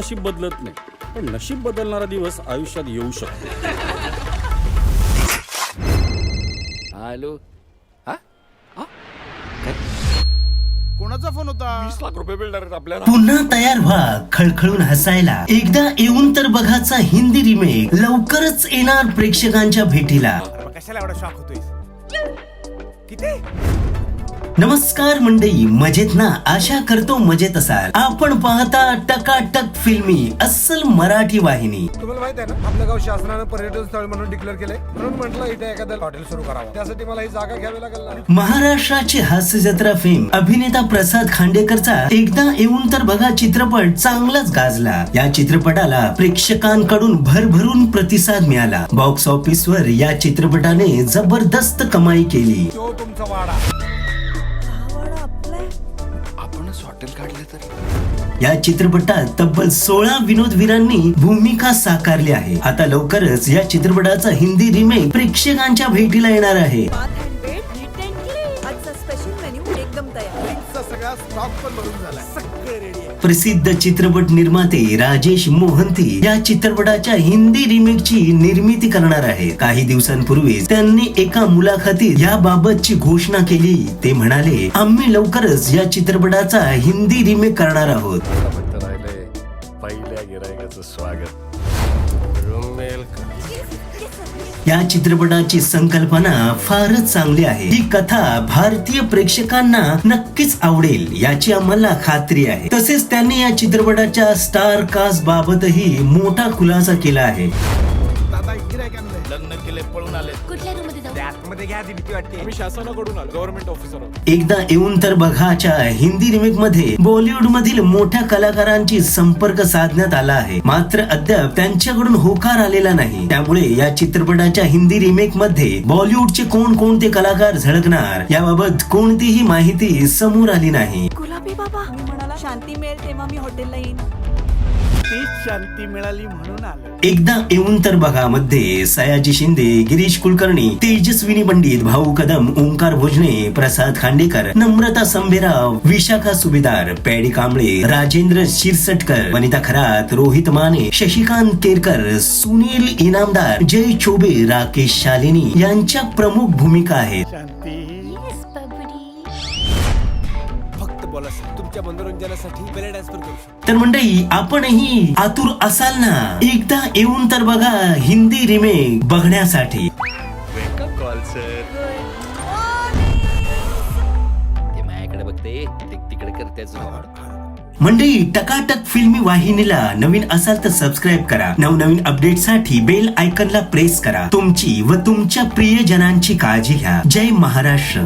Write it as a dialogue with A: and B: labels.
A: नशीब बदलत नाही. पण नशीब बदलणारा दिवस आयुष्यात येऊ शकतो.
B: हॅलो. हा?
C: कोणाचा फोन होता?
B: वीस लाख रुपये बिल्डर आहेत आपल्याला.
D: पुन्हा तयार व्हा खळखळून हसायला. एकदा येऊन तर बघाचा हिंदी रिमेक लवकरच येणार प्रेक्षकांच्या भेटीला.
C: कशाला एवढा शॉक होतोय किती?
D: नमस्कार मंडळी मजेत ना? आशा करतो मजेत असाल. आपण पाहता टकाटक फिल्मी अस्सल मराठी वाहिनी.
E: तुम्हाला माहीत आहे ना आपलं गाव शासनानं पर्यटन स्थळ म्हणून डिक्लेअर केलंय. म्हणून म्हटलं इथे एखादं हॉटेल सुरू करावं. त्यासाठी मला ही जागा घ्यावी लागेल ना.
D: महाराष्ट्राची हास्य जत्रा फेम अभिनेता प्रसाद खांडेकरचा एकदा येऊन तर बघा चित्रपट चांगलाच गाजला. या चित्रपटाला प्रेक्षकांकडून भरभरून प्रतिसाद मिळाला. बॉक्स ऑफिस वर या चित्रपटाने जबरदस्त कमाई केली.
E: तो तुमचा वाडा.
B: माणूस हॉटेल काढलं तर.
D: या चित्रपटात तब्बल सोळा विनोदवीरांनी भूमिका साकारली आहे. आता लवकरच या चित्रपटाचा हिंदी रिमेक प्रेक्षकांच्या भेटीला येणार आहे.
C: सगळा स्टॉक पण भरून झालाय. सगळं रेडी आहे
D: प्रसिद्ध चित्रपट निर्माते राजेश मोहंती या चित्रपटाच्या हिंदी रिमेकची निर्मिती करणार आहे. काही दिवसांपूर्वी त्यांनी एका मुलाखतीत याबाबतची घोषणा केली. ते म्हणाले आम्ही लवकरच या चित्रपटाचा हिंदी रिमेक करणार आहोत.
B: पहिल्या गिरायकाचं स्वागत.
D: या चित्रपटाची संकल्पना फारच चांगली आहे. ही कथा भारतीय प्रेक्षकांना नक्कीच आवडेल याची आम्हाला खात्री आहे. तसेच त्यांनी या चित्रपटाच्या स्टार कास्ट बाबतही मोठा खुलासा केला आहे.
C: दादा गिरायक आणलंय? लग्न केले पळून आले.
F: कुठल्या रूममध्ये जाऊ?
C: आतमध्ये घ्या आधी भीती वाटते. मी शासनाकडून आलो गव्हर्नमेंट ऑफिसर
D: एकदा येऊन तर बघाच्या हिंदी रिमेकमध्ये बॉलिवूड मधील मोठ्या कलाकारांची संपर्क साधण्यात आला आहे. मात्र अद्याप त्यांच्याकडून होकार आलेला नाही. त्यामुळे या चित्रपटाच्या हिंदी रिमेकमध्ये बॉलिवूडचे कोण कोणते कलाकार झळकणार याबाबत कोणतीही माहिती समोर आली नाही.
G: गुलाबी बाबा मी म्हणाला शांती मिळेल तेव्हा मी हॉटेलला येईन.
C: तीच शांती मिळाली म्हणून आलो.
D: एकदा येऊन तर बघा मध्ये सयाजी शिंदे गिरीश कुलकर्णी तेजस्विनी पंडित भाऊ कदम ओंकार भोजने प्रसाद खांडेकर नम्रता संभेराव विशाखा सुभेदार पॅडी कांबळे राजेंद्र शिरसटकर वनिता खरात रोहित माने शशिकांत केरकर सुनील इनामदार जय चोबे राकेश शालिनी यांच्या प्रमुख भूमिका आहेत.
C: शांती
E: तुमच्या मनोरंजनासाठी बेले डान्स पण करू शकतो.
D: तर मंडळी आपणही आतुर असाल ना एकदा येऊन तर बघा हिंदी रिमेक बघण्यासाठी.
B: कॉल सर ते माझ्याकडे बघते ते. तिकडे करतेच
D: मंडळी टकाटक फिल्मी वाहिनीला नवीन असाल तर सबस्क्राईब करा. नवनवीन अपडेटसाठी बेल आयकनला प्रेस करा. तुमची व तुमच्या प्रियजनांची काळजी घ्या. जय महाराष्ट्र.